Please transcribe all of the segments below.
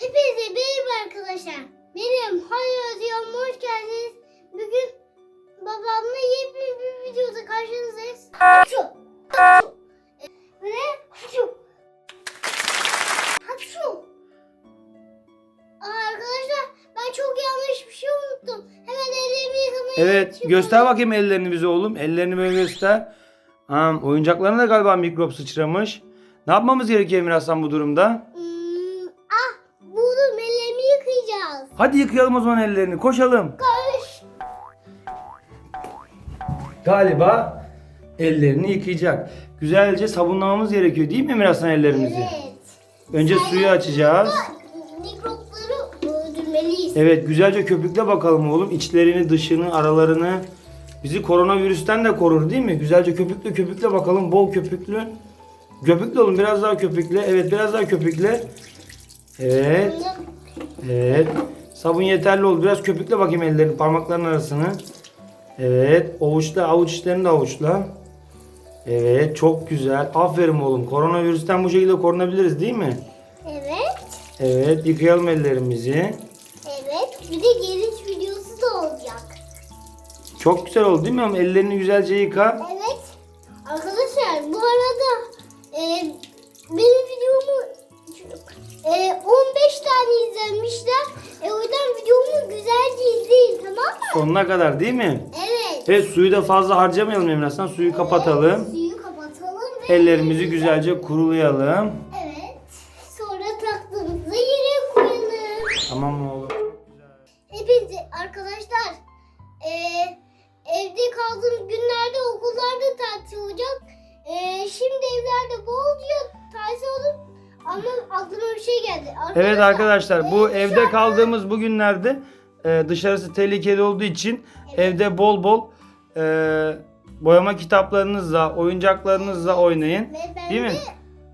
Hepinize merhaba arkadaşlar. Benim hayır diyorum hoş geldiniz. Bugün babamla yepyeni bir videoda karşınızdayız. Şu. Şu. Ve şu. Şu. Aa, Arkadaşlar ben çok yanlış bir şey unuttum. Hemen ellerimi yıkamaya Evet göster bakayım ellerini bize oğlum. Ellerini böyle göster. Ha, oyuncaklarına da galiba mikrop sıçramış. Ne yapmamız gerekiyor Emir Aslan bu durumda? Hmm, Hadi yıkayalım o zaman ellerini. Koşalım. Koş. Galiba ellerini yıkayacak. Güzelce sabunlamamız gerekiyor değil mi Emir Aslan ellerimizi? Evet. Önce suyu açacağız. Mikropları öldürmeliyiz. Evet güzelce köpükle bakalım oğlum. İçlerini, dışını, aralarını. Bizi koronavirüsten de korur değil mi? Güzelce köpükle köpükle bakalım. Bol köpüklü. Köpükle oğlum biraz daha köpükle. Evet biraz daha köpükle. Evet. Evet. Sabun yeterli oldu. Biraz köpükle bakayım ellerini, parmakların arasını. Evet. Avuçla, avuç içlerini de avuçla. Evet. Çok güzel. Aferin oğlum. Koronavirüsten bu şekilde korunabiliriz değil mi? Evet. Evet. Yıkayalım ellerimizi. Evet. Bir de geliş videosu da olacak. Çok güzel oldu değil mi? Ellerini güzelce yıka. Evet. Arkadaşlar bu arada e, Sonuna kadar değil mi? Evet. Evet suyu da fazla harcamayalım Emre Aslan. Suyu kapatalım. Suyu kapatalım ve Ellerimizi güzelce kurulayalım. Evet. Sonra taktığımızı yere koyalım. Tamam mı oğlum? Hepinize arkadaşlar eee, evde kaldığım günlerde okullarda tatil olacak. Eee, şimdi evlerde bolca tatil olur. Ama aklıma bir şey geldi. Evet arkadaşlar bu eee, evde kaldığımız bu günlerde e, dışarısı tehlikeli olduğu için evde bol bol e, boyama kitaplarınızla, oyuncaklarınızla oynayın. Ve ben Değil de mi?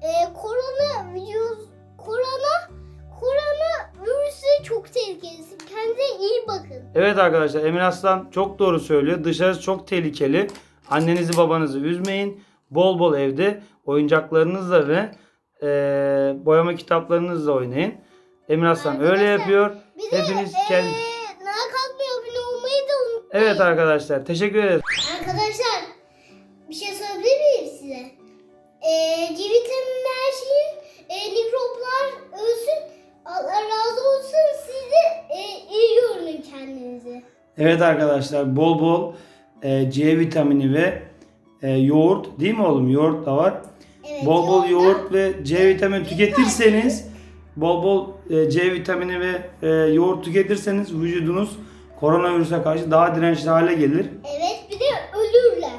eee, korona virüs, korona, korona virüsü çok tehlikeli. Kendinize iyi bakın. Evet arkadaşlar Emir Aslan çok doğru söylüyor. Dışarısı çok tehlikeli. Annenizi babanızı üzmeyin. Bol bol evde oyuncaklarınızla ve e, boyama kitaplarınızla oynayın. Emir Aslan öyle yapıyor. De Hepiniz kendi... like atmayı, abone olmayı da unutmayın. Evet arkadaşlar teşekkür ederiz. Arkadaşlar bir şey söyleyebilir miyim size? Ee, C vitamini her şeyin e, mikroplar ölsün. Allah razı olsun. Siz de e, iyi görünün kendinizi. Evet arkadaşlar bol bol e, C vitamini ve e, yoğurt değil mi oğlum? Yoğurt da var. Evet, bol bol yoğurt ve C vitamini tüketirseniz bol bol e, C vitamini ve e, yoğurt tüketirseniz vücudunuz koronavirüse karşı daha dirençli hale gelir. Evet bir de ölürler.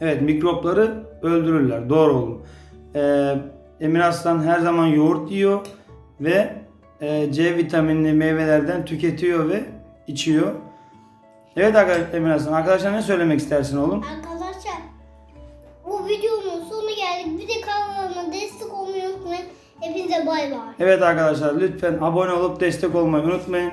Evet mikropları öldürürler. Doğru oğlum. E, Emir Aslan her zaman yoğurt yiyor ve e, C vitaminli meyvelerden tüketiyor ve içiyor. Evet arkadaşlar Emir Aslan. Arkadaşlar ne söylemek istersin oğlum? Arkadaşlar bu videonun sonu geldik. Bir de kanalıma destek olmayı unutmayın. Hepinize bay bay. Evet arkadaşlar lütfen abone olup destek olmayı unutmayın.